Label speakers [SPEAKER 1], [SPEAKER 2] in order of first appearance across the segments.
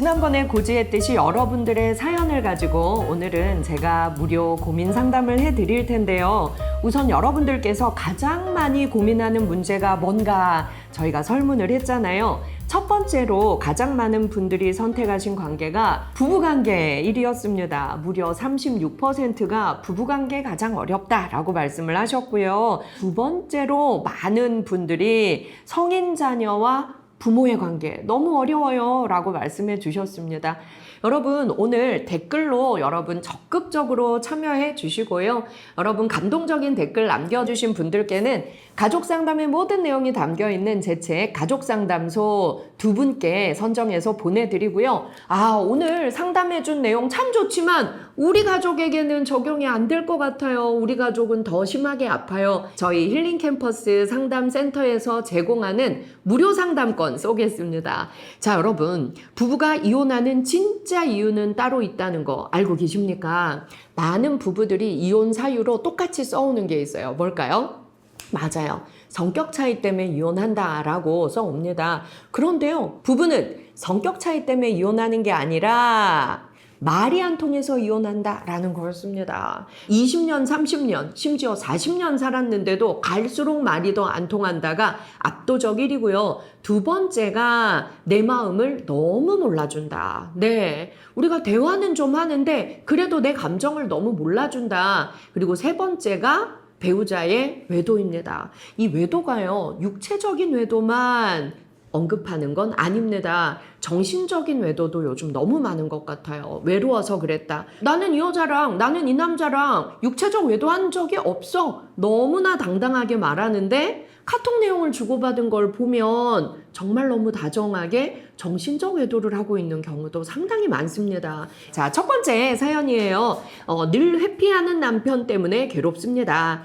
[SPEAKER 1] 지난번에 고지했듯이 여러분들의 사연을 가지고 오늘은 제가 무료 고민 상담을 해드릴 텐데요. 우선 여러분들께서 가장 많이 고민하는 문제가 뭔가 저희가 설문을 했잖아요. 첫 번째로 가장 많은 분들이 선택하신 관계가 부부관계 1위였습니다. 무려 36%가 부부관계 가장 어렵다라고 말씀을 하셨고요. 두 번째로 많은 분들이 성인 자녀와 부모의 관계 너무 어려워요 라고 말씀해 주셨습니다. 여러분 오늘 댓글로 여러분 적극적으로 참여해 주시고요. 여러분 감동적인 댓글 남겨주신 분들께는 가족 상담의 모든 내용이 담겨 있는 제 책 가족 상담소 두 분께 선정해서 보내드리고요. 아 오늘 상담해 준 내용 참 좋지만 우리 가족에게는 적용이 안 될 것 같아요. 우리 가족은 더 심하게 아파요. 저희 힐링 캠퍼스 상담센터에서 제공하는 무료 상담권 쏘겠습니다. 자 여러분 부부가 이혼하는 진짜 이유는 따로 있다는 거 알고 계십니까? 많은 부부들이 이혼 사유로 똑같이 써오는 게 있어요. 뭘까요? 맞아요. 성격 차이 때문에 이혼한다라고 써옵니다. 그런데요, 부부는 성격 차이 때문에 이혼하는 게 아니라 말이 안 통해서 이혼한다라는 거였습니다. 20년, 30년, 심지어 40년 살았는데도 갈수록 말이 더 안 통한다가 압도적 1위고요. 두 번째가 내 마음을 너무 몰라준다. 네. 우리가 대화는 좀 하는데 그래도 내 감정을 너무 몰라준다. 그리고 세 번째가 배우자의 외도입니다. 이 외도가요, 육체적인 외도만 언급하는 건 아닙니다. 정신적인 외도도 요즘 너무 많은 것 같아요. 외로워서 그랬다. 나는 이 여자랑, 나는 이 남자랑 육체적 외도한 적이 없어. 너무나 당당하게 말하는데 카톡 내용을 주고받은 걸 보면 정말 너무 다정하게 정신적 외도를 하고 있는 경우도 상당히 많습니다. 자, 첫 번째 사연이에요. 어, 늘 회피하는 남편 때문에 괴롭습니다.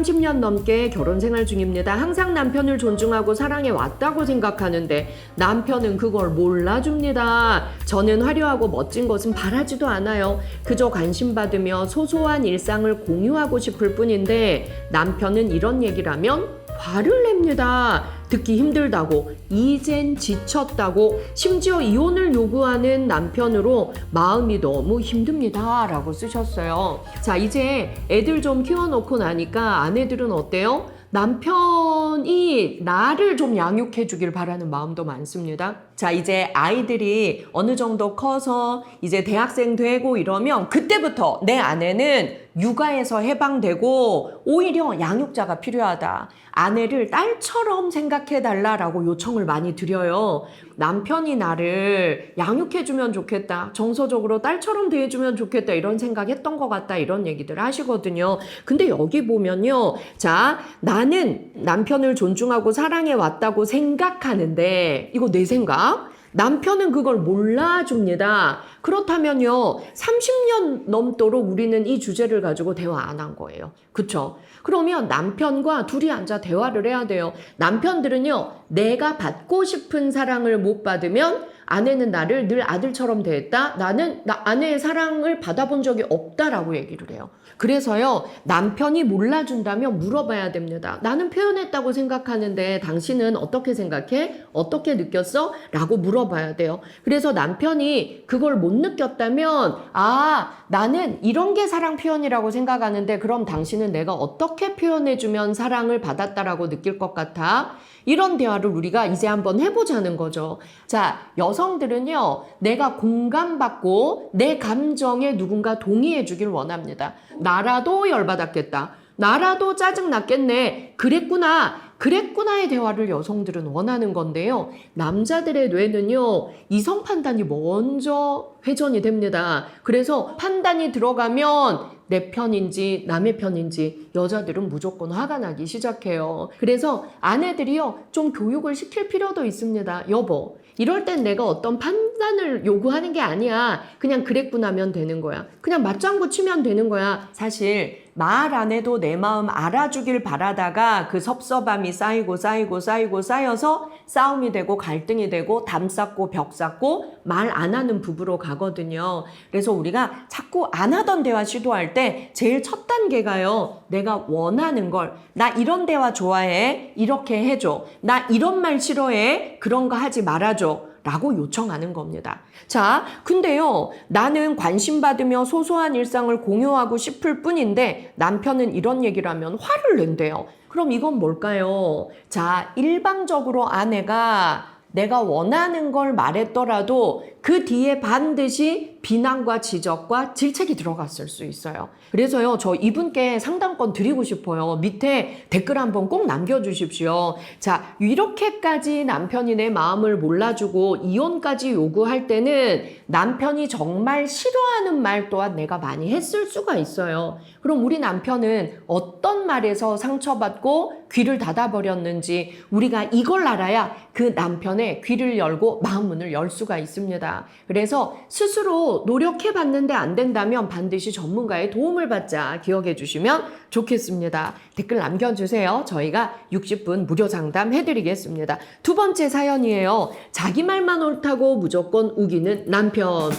[SPEAKER 1] 30년 넘게 결혼 생활 중입니다. 항상 남편을 존중하고 사랑해 왔다고 생각하는데 남편은 그걸 몰라줍니다. 저는 화려하고 멋진 것은 바라지도 않아요. 그저 관심 받으며 소소한 일상을 공유하고 싶을 뿐인데 남편은 이런 얘기를 하면 화를 냅니다. 듣기 힘들다고, 이젠 지쳤다고, 심지어 이혼을 요구하는 남편으로 마음이 너무 힘듭니다. 라고 쓰셨어요. 자, 이제 애들 좀 키워놓고 나니까 아내들은 어때요? 남편이 나를 좀 양육해 주길 바라는 마음도 많습니다. 자, 이제 아이들이 어느 정도 커서 이제 대학생 되고 이러면 그때부터 내 아내는 육아에서 해방되고 오히려 양육자가 필요하다. 아내를 딸처럼 생각해 달라라고 요청을 많이 드려요. 남편이 나를 양육해 주면 좋겠다. 정서적으로 딸처럼 대해 주면 좋겠다. 이런 생각했던 것 같다. 이런 얘기들 하시거든요. 근데 여기 보면요. 자, 나는 남편을 존중하고 사랑해 왔다고 생각하는데 이거 내 생각? 남편은 그걸 몰라줍니다. 그렇다면요, 30년 넘도록 우리는 이 주제를 가지고 대화 안 한 거예요. 그쵸? 그러면 남편과 둘이 앉아 대화를 해야 돼요. 남편들은요, 내가 받고 싶은 사랑을 못 받으면 아내는 나를 늘 아들처럼 대했다. 나는 나 아내의 사랑을 받아본 적이 없다라고 얘기를 해요. 그래서요, 남편이 몰라준다면 물어봐야 됩니다. 나는 표현했다고 생각하는데 당신은 어떻게 생각해? 어떻게 느꼈어? 라고 물어봐야 돼요. 그래서 남편이 그걸 못 느꼈다면, 아, 나는 이런 게 사랑 표현이라고 생각하는데, 그럼 당신은 내가 어떻게 표현해주면 사랑을 받았다라고 느낄 것 같아? 이런 대화를 우리가 이제 한번 해보자는 거죠. 자, 여성들은요, 내가 공감받고 내 감정에 누군가 동의해 주길 원합니다. 나라도 열받았겠다. 나라도 짜증났겠네. 그랬구나. 그랬구나의 대화를 여성들은 원하는 건데요. 남자들의 뇌는요, 이성 판단이 먼저 회전이 됩니다. 그래서 판단이 들어가면 내 편인지 남의 편인지 여자들은 무조건 화가 나기 시작해요. 그래서 아내들이요, 좀 교육을 시킬 필요도 있습니다. 여보, 이럴 땐 내가 어떤 판단을 요구하는 게 아니야. 그냥 그랬구나면 되는 거야. 그냥 맞장구 치면 되는 거야. 사실 말 안 해도 내 마음 알아주길 바라다가 그 섭섭함이 쌓이고 쌓이고 쌓이고 쌓여서 싸움이 되고 갈등이 되고 담 쌓고 벽 쌓고 말 안 하는 부부로 가거든요. 그래서 우리가 자꾸 안 하던 대화 시도할 때 제일 첫 단계가요. 내가 원하는 걸 나 이런 대화 좋아해. 이렇게 해줘. 나 이런 말 싫어해. 그런 거 하지 말아줘. 라고 요청하는 겁니다. 자, 근데요, 나는 관심받으며 소소한 일상을 공유하고 싶을 뿐인데 남편은 이런 얘기를 하면 화를 낸대요. 그럼 이건 뭘까요? 자, 일방적으로 아내가 내가 원하는 걸 말했더라도 그 뒤에 반드시 비난과 지적과 질책이 들어갔을 수 있어요. 그래서요, 저 이분께 상담권 드리고 싶어요. 밑에 댓글 한번 꼭 남겨주십시오. 자, 이렇게까지 남편이 내 마음을 몰라주고 이혼까지 요구할 때는 남편이 정말 싫어하는 말 또한 내가 많이 했을 수가 있어요. 그럼 우리 남편은 어떤 말에서 상처받고 귀를 닫아버렸는지 우리가 이걸 알아야 그 남편의 귀를 열고 마음 문을 열 수가 있습니다. 그래서 스스로 노력해 봤는데 안 된다면 반드시 전문가의 도움을 받자 기억해 주시면 좋겠습니다. 댓글 남겨주세요. 저희가 60분 무료 상담 해드리겠습니다. 두 번째 사연이에요. 자기 말만 옳다고 무조건 우기는 남편.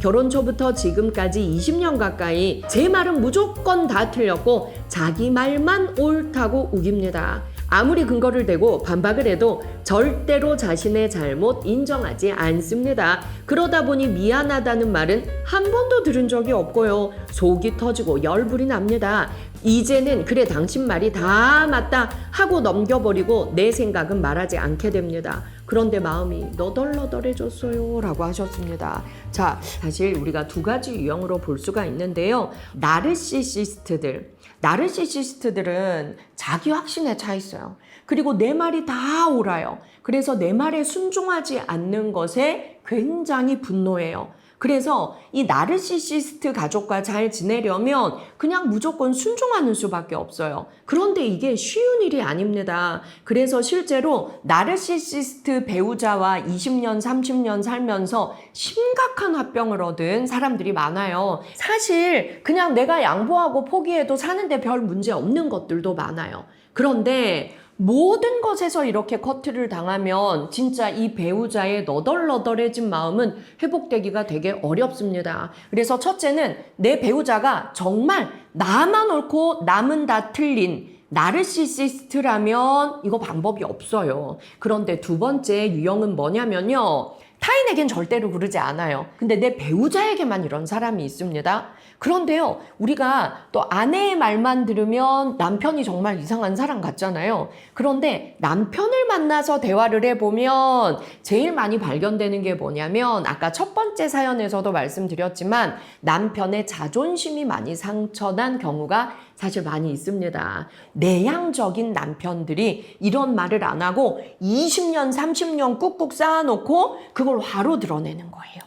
[SPEAKER 1] 결혼 초부터 지금까지 20년 가까이 제 말은 무조건 다 틀렸고 자기 말만 옳다고 우깁니다. 아무리 근거를 대고 반박을 해도 절대로 자신의 잘못 인정하지 않습니다. 그러다 보니 미안하다는 말은 한 번도 들은 적이 없고요. 속이 터지고 열불이 납니다. 이제는 그래 당신 말이 다 맞다 하고 넘겨버리고 내 생각은 말하지 않게 됩니다. 그런데 마음이 너덜너덜해졌어요 라고 하셨습니다. 자, 사실 우리가 두 가지 유형으로 볼 수가 있는데요. 나르시시스트들. 나르시시스트들은 자기 확신에 차 있어요. 그리고 내 말이 다 옳아요. 그래서 내 말에 순종하지 않는 것에 굉장히 분노해요. 그래서 이 나르시시스트 가족과 잘 지내려면 그냥 무조건 순종하는 수밖에 없어요. 그런데 이게 쉬운 일이 아닙니다. 그래서 실제로 나르시시스트 배우자와 20년, 30년 살면서 심각한 화병을 얻은 사람들이 많아요. 사실 그냥 내가 양보하고 포기해도 사는데 별 문제 없는 것들도 많아요. 그런데 모든 것에서 이렇게 커트를 당하면 진짜 이 배우자의 너덜너덜해진 마음은 회복되기가 되게 어렵습니다. 그래서 첫째는 내 배우자가 정말 나만 옳고 남은 다 틀린 나르시시스트라면 이거 방법이 없어요. 그런데 두 번째 유형은 뭐냐면요. 타인에겐 절대로 그러지 않아요. 근데 내 배우자에게만 이런 사람이 있습니다. 그런데요, 우리가 또 아내의 말만 들으면 남편이 정말 이상한 사람 같잖아요. 그런데 남편을 만나서 대화를 해보면 제일 많이 발견되는 게 뭐냐면 아까 첫 번째 사연에서도 말씀드렸지만 남편의 자존심이 많이 상처난 경우가 사실 많이 있습니다. 내향적인 남편들이 이런 말을 안 하고 20년, 30년 꾹꾹 쌓아놓고 그걸 화로 드러내는 거예요.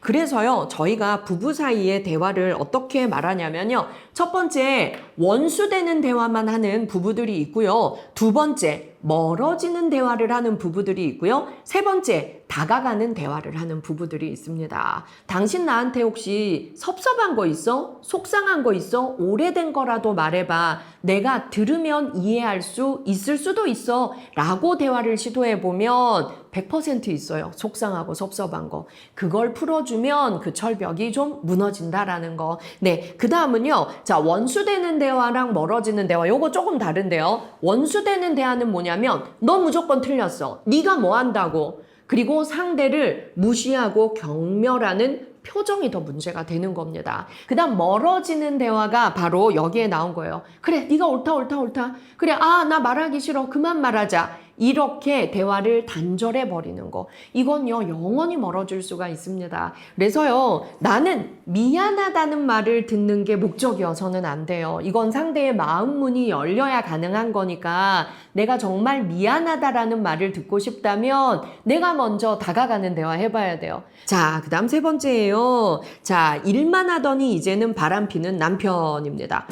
[SPEAKER 1] 그래서요, 저희가 부부 사이의 대화를 어떻게 말하냐면요. 첫 번째, 원수되는 대화만 하는 부부들이 있고요. 두 번째, 멀어지는 대화를 하는 부부들이 있고요. 세 번째, 다가가는 대화를 하는 부부들이 있습니다. 당신 나한테 혹시 섭섭한 거 있어? 속상한 거 있어? 오래된 거라도 말해봐. 내가 들으면 이해할 수 있을 수도 있어. 라고 대화를 시도해 보면 100% 있어요. 속상하고 섭섭한 거. 그걸 풀어주면 그 철벽이 좀 무너진다라는 거. 네. 그 다음은요. 자, 원수되는 대화랑 멀어지는 대화. 요거 조금 다른데요. 원수되는 대화는 뭐냐면, 너 무조건 틀렸어. 네가 뭐 한다고. 그리고 상대를 무시하고 경멸하는 표정이 더 문제가 되는 겁니다. 그다음 멀어지는 대화가 바로 여기에 나온 거예요. 그래, 네가 옳다, 옳다, 옳다. 그래, 아, 나 말하기 싫어. 그만 말하자. 이렇게 대화를 단절해 버리는 거. 이건요, 영원히 멀어질 수가 있습니다. 그래서요, 나는 미안하다는 말을 듣는 게 목적이어서는 안 돼요. 이건 상대의 마음 문이 열려야 가능한 거니까 내가 정말 미안하다라는 말을 듣고 싶다면 내가 먼저 다가가는 대화 해봐야 돼요. 자, 그 다음 세 번째예요. 자, 일만 하더니 이제는 바람 피는 남편입니다.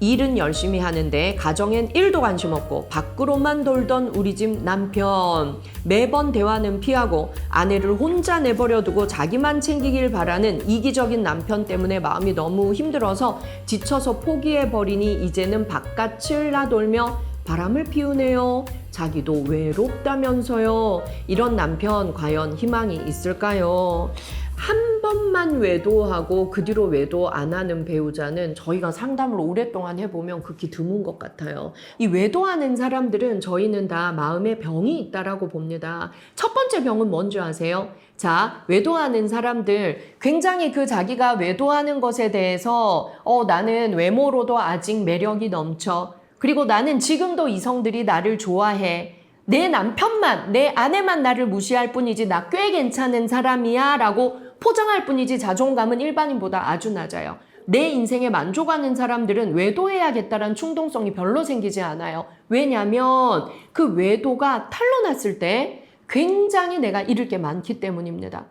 [SPEAKER 1] 일은 열심히 하는데 가정엔 일도 관심 없고 밖으로만 돌던 우리 집 남편 매번 대화는 피하고 아내를 혼자 내버려 두고 자기만 챙기길 바라는 이기적인 남편 때문에 마음이 너무 힘들어서 지쳐서 포기해 버리니 이제는 바깥을 나돌며 바람을 피우네요. 자기도 외롭다면서요. 이런 남편 과연 희망이 있을까요? 한 번만 외도하고 그 뒤로 외도 안 하는 배우자는 저희가 상담을 오랫동안 해보면 극히 드문 것 같아요. 이 외도하는 사람들은 저희는 다 마음에 병이 있다라고 봅니다. 첫 번째 병은 뭔지 아세요? 자, 외도하는 사람들 굉장히 그 자기가 외도하는 것에 대해서 어, 나는 외모로도 아직 매력이 넘쳐. 그리고 나는 지금도 이성들이 나를 좋아해. 내 남편만, 내 아내만 나를 무시할 뿐이지 나 꽤 괜찮은 사람이야 라고 포장할 뿐이지 자존감은 일반인보다 아주 낮아요. 내 인생에 만족하는 사람들은 외도해야겠다는 충동성이 별로 생기지 않아요. 왜냐면 그 외도가 탄로 났을 때 굉장히 내가 잃을 게 많기 때문입니다.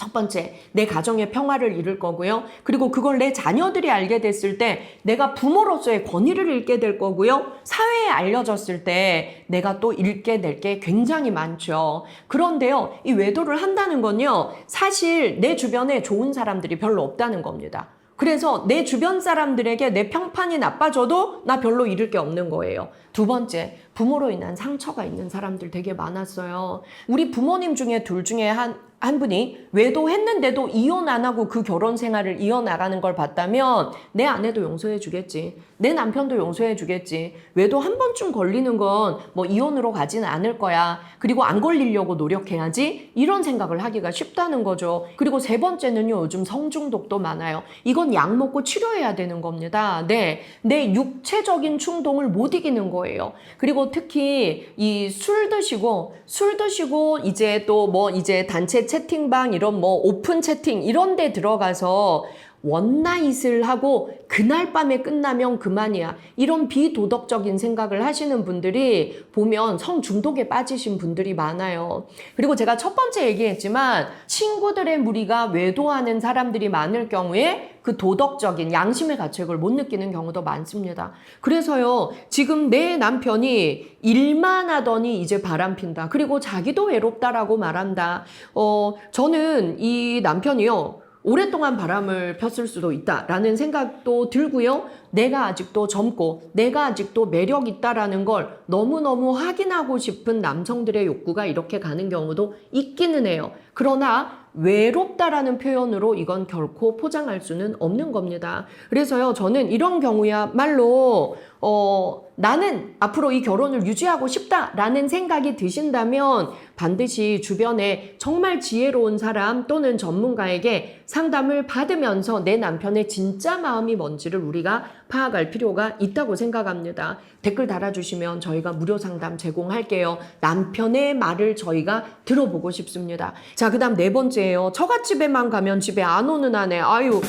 [SPEAKER 1] 첫 번째, 내 가정의 평화를 잃을 거고요. 그리고 그걸 내 자녀들이 알게 됐을 때 내가 부모로서의 권위를 잃게 될 거고요. 사회에 알려졌을 때 내가 또 잃게 될 게 굉장히 많죠. 그런데요, 이 외도를 한다는 건요, 사실 내 주변에 좋은 사람들이 별로 없다는 겁니다. 그래서 내 주변 사람들에게 내 평판이 나빠져도 나 별로 잃을 게 없는 거예요. 두 번째, 부모로 인한 상처가 있는 사람들 되게 많았어요. 우리 부모님 중에 둘 중에 한, 한 분이 외도했는데도 이혼 안 하고 그 결혼 생활을 이어나가는 걸 봤다면 내 아내도 용서해 주겠지. 내 남편도 용서해 주겠지. 외도 한 번쯤 걸리는 건 뭐 이혼으로 가지는 않을 거야. 그리고 안 걸리려고 노력해야지. 이런 생각을 하기가 쉽다는 거죠. 그리고 세 번째는요, 요즘 성중독도 많아요. 이건 약 먹고 치료해야 되는 겁니다. 네. 내 육체적인 충동을 못 이기는 거예요. 그리고 특히 이 술 드시고, 술 드시고 이제 또 뭐 이제 단체 채팅방 이런 뭐 오픈 채팅 이런 데 들어가서 원나잇을 하고 그날 밤에 끝나면 그만이야. 이런 비도덕적인 생각을 하시는 분들이 보면 성중독에 빠지신 분들이 많아요. 그리고 제가 첫 번째 얘기했지만 친구들의 무리가 외도하는 사람들이 많을 경우에 그 도덕적인 양심의 가책을 못 느끼는 경우도 많습니다. 그래서요, 지금 내 남편이 일만 하더니 이제 바람 핀다. 그리고 자기도 외롭다라고 말한다. 어, 저는 이 남편이요. 오랫동안 바람을 폈을 수도 있다라는 생각도 들고요. 내가 아직도 젊고 내가 아직도 매력 있다라는 걸 너무너무 확인하고 싶은 남성들의 욕구가 이렇게 가는 경우도 있기는 해요. 그러나 외롭다라는 표현으로 이건 결코 포장할 수는 없는 겁니다. 그래서요, 저는 이런 경우야말로, 어, 나는 앞으로 이 결혼을 유지하고 싶다라는 생각이 드신다면 반드시 주변에 정말 지혜로운 사람 또는 전문가에게 상담을 받으면서 내 남편의 진짜 마음이 뭔지를 우리가 파악할 필요가 있다고 생각합니다. 댓글 달아주시면 저희가 무료 상담 제공할게요. 남편의 말을 저희가 들어보고 싶습니다. 자, 그 다음 네 번째예요. 처갓집에만 가면 집에 안 오는 아내. 아유,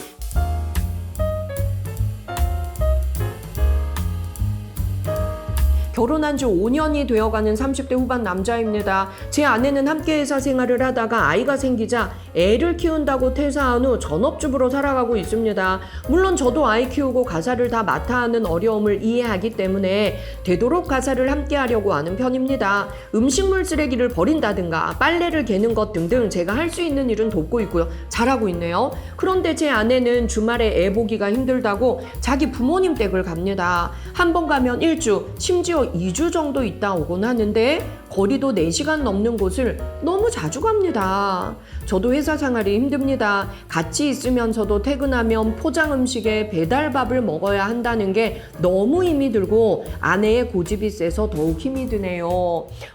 [SPEAKER 1] 결혼한 지 5년이 되어가는 30대 후반 남자입니다. 제 아내는 함께 회사 생활을 하다가 아이가 생기자 애를 키운다고 퇴사한 후 전업주부로 살아가고 있습니다. 물론 저도 아이 키우고 가사를 다 맡아 하는 어려움을 이해하기 때문에 되도록 가사를 함께 하려고 하는 편입니다. 음식물 쓰레기를 버린다든가 빨래를 개는 것 등등 제가 할 수 있는 일은 돕고 있고요. 잘하고 있네요. 그런데 제 아내는 주말에 애 보기가 힘들다고 자기 부모님 댁을 갑니다. 한 번 가면 일주, 심지어 2주 정도 있다 오곤 하는데 거리도 4시간 넘는 곳을 너무 자주 갑니다. 저도 회사 생활이 힘듭니다. 같이 있으면서도 퇴근하면 포장 음식에 배달밥을 먹어야 한다는 게 너무 힘이 들고 아내의 고집이 세서 더욱 힘이 드네요.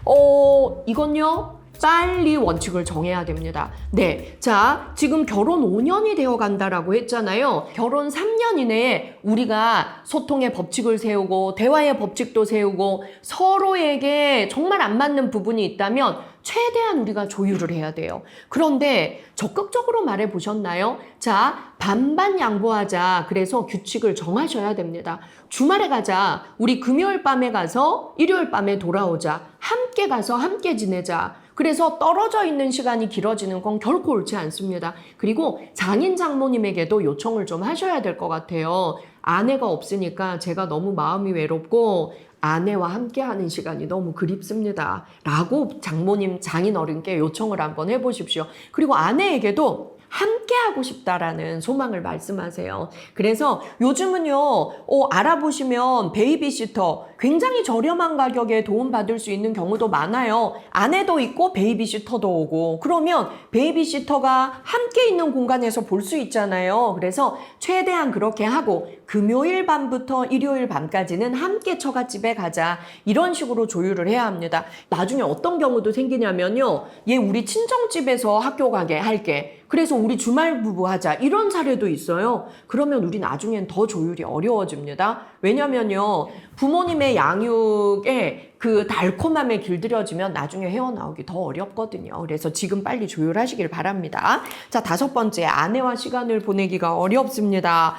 [SPEAKER 1] 어, 이건요? 빨리 원칙을 정해야 됩니다. 네. 자, 지금 결혼 5년이 되어 간다라고 했잖아요. 결혼 3년 이내에 우리가 소통의 법칙을 세우고 대화의 법칙도 세우고 서로에게 정말 안 맞는 부분이 있다면 최대한 우리가 조율을 해야 돼요. 그런데 적극적으로 말해 보셨나요? 자, 반반 양보하자. 그래서 규칙을 정하셔야 됩니다. 주말에 가자. 우리 금요일 밤에 가서 일요일 밤에 돌아오자. 함께 가서 함께 지내자. 그래서 떨어져 있는 시간이 길어지는 건 결코 옳지 않습니다. 그리고 장인 장모님에게도 요청을 좀 하셔야 될 것 같아요. 아내가 없으니까 제가 너무 마음이 외롭고 아내와 함께하는 시간이 너무 그립습니다. 라고 장모님 장인 어른께 요청을 한번 해보십시오. 그리고 아내에게도 함께 하고 싶다라는 소망을 말씀하세요. 그래서 요즘은요, 어, 알아보시면 베이비시터 굉장히 저렴한 가격에 도움받을 수 있는 경우도 많아요. 아내도 있고 베이비시터도 오고. 그러면 베이비시터가 함께 있는 공간에서 볼 수 있잖아요. 그래서 최대한 그렇게 하고 금요일 밤부터 일요일 밤까지는 함께 처갓집에 가자. 이런 식으로 조율을 해야 합니다. 나중에 어떤 경우도 생기냐면요. 얘 우리 친정집에서 학교 가게 할게. 그래서 우리 주말 부부 하자. 이런 사례도 있어요. 그러면 우리 나중엔 더 조율이 어려워집니다. 왜냐면요. 부모님의 양육에 그 달콤함에 길들여지면 나중에 헤어나오기 더 어렵거든요. 그래서 지금 빨리 조율하시길 바랍니다. 자, 다섯 번째. 아내와 시간을 보내기가 어렵습니다.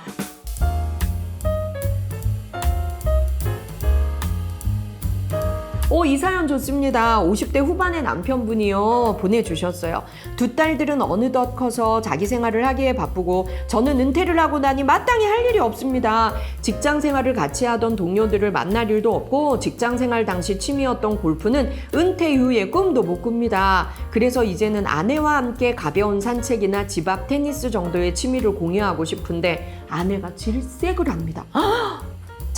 [SPEAKER 1] 오, 이 사연 좋습니다. 50대 후반의 남편분이요. 보내주셨어요. 두 딸들은 어느덧 커서 자기 생활을 하기에 바쁘고 저는 은퇴를 하고 나니 마땅히 할 일이 없습니다. 직장 생활을 같이 하던 동료들을 만날 일도 없고 직장 생활 당시 취미였던 골프는 은퇴 이후에 꿈도 못 꿉니다. 그래서 이제는 아내와 함께 가벼운 산책이나 집 앞 테니스 정도의 취미를 공유하고 싶은데 아내가 질색을 합니다.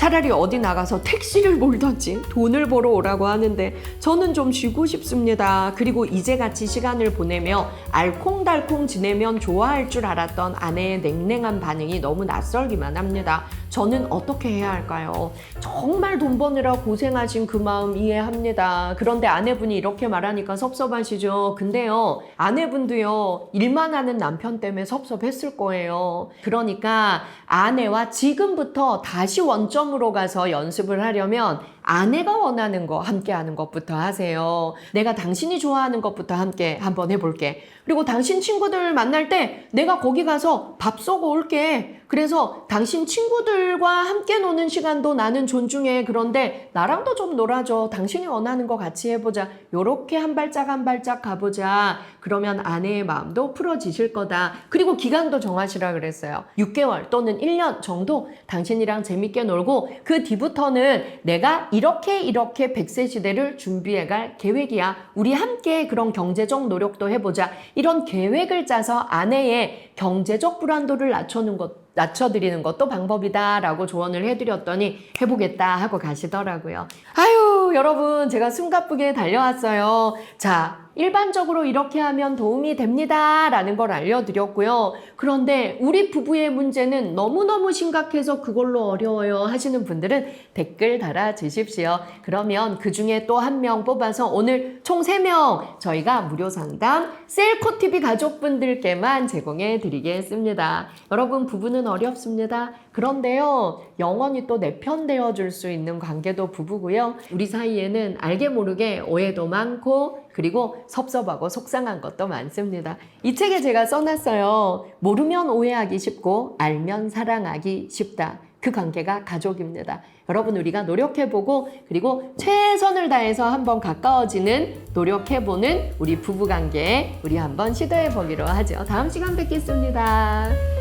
[SPEAKER 1] 차라리 어디 나가서 택시를 몰던지 돈을 벌어 오라고 하는데 저는 좀 쉬고 싶습니다. 그리고 이제 같이 시간을 보내며 알콩달콩 지내면 좋아할 줄 알았던 아내의 냉랭한 반응이 너무 낯설기만 합니다. 저는 어떻게 해야 할까요? 정말 돈 버느라 고생하신 그 마음 이해합니다. 그런데 아내분이 이렇게 말하니까 섭섭하시죠? 근데요, 아내분도요, 일만 하는 남편 때문에 섭섭했을 거예요. 그러니까 아내와 지금부터 다시 원점으로 가서 연습을 하려면 아내가 원하는 거 함께 하는 것부터 하세요. 내가 당신이 좋아하는 것부터 함께 한번 해볼게. 그리고 당신 친구들 만날 때 내가 거기 가서 밥 쏘고 올게. 그래서 당신 친구들과 함께 노는 시간도 나는 존중해. 그런데 나랑도 좀 놀아줘. 당신이 원하는 거 같이 해보자. 요렇게 한 발짝 한 발짝 가보자. 그러면 아내의 마음도 풀어지실 거다. 그리고 기간도 정하시라 그랬어요. 6개월 또는 1년 정도 당신이랑 재밌게 놀고 그 뒤부터는 내가 이렇게 이렇게 100세 시대를 준비해 갈 계획이야. 우리 함께 그런 경제적 노력도 해보자. 이런 계획을 짜서 아내의 경제적 불안도를 낮추는 것, 낮춰드리는 것도 방법이다라고 조언을 해드렸더니 해보겠다 하고 가시더라고요. 아유, 여러분, 제가 숨가쁘게 달려왔어요. 자, 일반적으로 이렇게 하면 도움이 됩니다. 라는 걸 알려드렸고요. 그런데 우리 부부의 문제는 너무너무 심각해서 그걸로 어려워요 하시는 분들은 댓글 달아 주십시오. 그러면 그 중에 또 한 명 뽑아서 오늘 총 3명 저희가 무료 상담 셀코TV 가족분들께만 제공해 드리겠습니다. 여러분, 부부는 어렵습니다. 그런데요, 영원히 또 내 편 되어 줄 수 있는 관계도 부부고요. 우리 사이에는 알게 모르게 오해도 많고 그리고 섭섭하고 속상한 것도 많습니다. 이 책에 제가 써놨어요. 모르면 오해하기 쉽고 알면 사랑하기 쉽다. 그 관계가 가족입니다. 여러분 우리가 노력해보고 그리고 최선을 다해서 한번 가까워지는 노력해보는 우리 부부관계 우리 한번 시도해보기로 하죠. 다음 시간 뵙겠습니다.